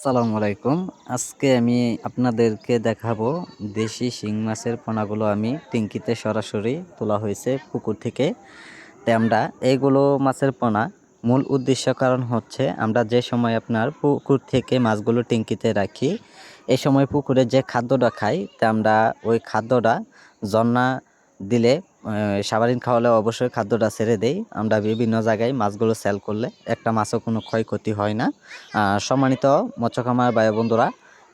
আসসালামু আলাইকুম। আজকে আমি আপনাদেরকে দেখাবো দেশি শিং মাছের পোনাগুলো আমি টিঙ্কিতে সরাসরি তোলা হয়েছে পুকুর থেকে তাই আমরা এইগুলো মাছের পোনা। মূল উদ্দেশ্য কারণ হচ্ছে আমরা যে সময় আপনার পুকুর থেকে মাছগুলো টিঙ্কিতে রাখি, এ সময় পুকুরে যে খাদ্যটা খাই তা আমরা ওই খাদ্যটা জন্না দিলে সাবারিন খাওয়ালে অবশ্যই খাদ্যটা ছেড়ে দেই। আমরা বিভিন্ন জায়গায় মাছগুলো সেল করলে একটা মাছও কোনো ক্ষয়ক্ষতি হয় না। সম্মানিত মৎস্য খামার ভাই বন্ধুরা,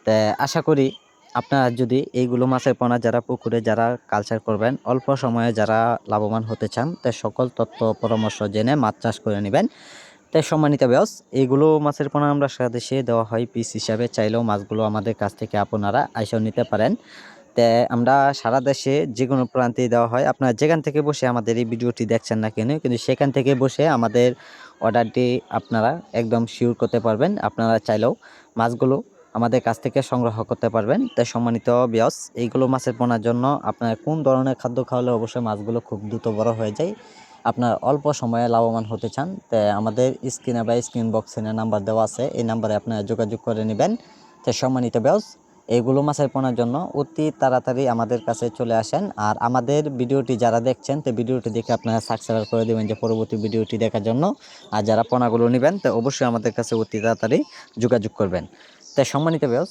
তা আশা করি আপনারা যদি এইগুলো মাছের পোনা যারা পুকুরে যারা কালচার করবেন, অল্প সময়ে যারা লাভবান হতে চান, তা সকল তথ্য পরামর্শ জেনে মাছ চাষ করে নেবেন। তাই সম্মানিত ব্যাস এইগুলো মাছের পোনা আমরা সারা দেশে দেওয়া হয় পিস হিসাবে, চাইলেও মাছগুলো আমাদের কাছ থেকে আপনারা আইসা নিতে পারেন। আমরা সারা দেশে যে কোনো প্রান্তে দেওয়া হয়। আপনারা যেখান থেকে বসে আমাদের এই ভিডিওটি দেখছেন না কেন, কিন্তু সেখান থেকে বসে আমাদের অর্ডারটি আপনারা একদম শিওর করতে পারবেন। আপনারা চাইলেও মাছগুলো আমাদের কাছ থেকে সংগ্রহ করতে পারবেন। তাই সম্মানিত বিয়স এইগুলো মাছের পোনার জন্য আপনার কোন ধরনের খাদ্য খাওয়ালে অবশ্যই মাছগুলো খুব দ্রুত বড় হয়ে যায়। আপনার অল্প সময়ে লাভবান হতে চান তাই আমাদের স্ক্রিনে বা স্ক্রিন বক্সে নাম্বার দেওয়া আছে, এই নাম্বারে আপনারা যোগাযোগ করে নেবেন। তাই সম্মানিত বিয়স এইগুলো মাছের পোনার জন্য অতি তাড়াতাড়ি আমাদের কাছে চলে আসেন। আর আমাদের ভিডিওটি যারা দেখছেন, তো ভিডিওটি দেখে আপনারা সাবস্ক্রাইব করে দেবেন যে পরবর্তী ভিডিওটি দেখার জন্য। আর যারা পোনাগুলো নেবেন, তো অবশ্যই আমাদের কাছে অতি তাড়াতাড়ি যোগাযোগ করবেন। তাই সম্মানিত ব্যস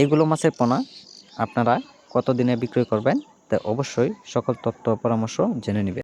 এইগুলো মাছের পোনা আপনারা কত দিনে বিক্রয় করবেন? তা অবশ্যই সকল তথ্য পরামর্শ জেনে নেবেন।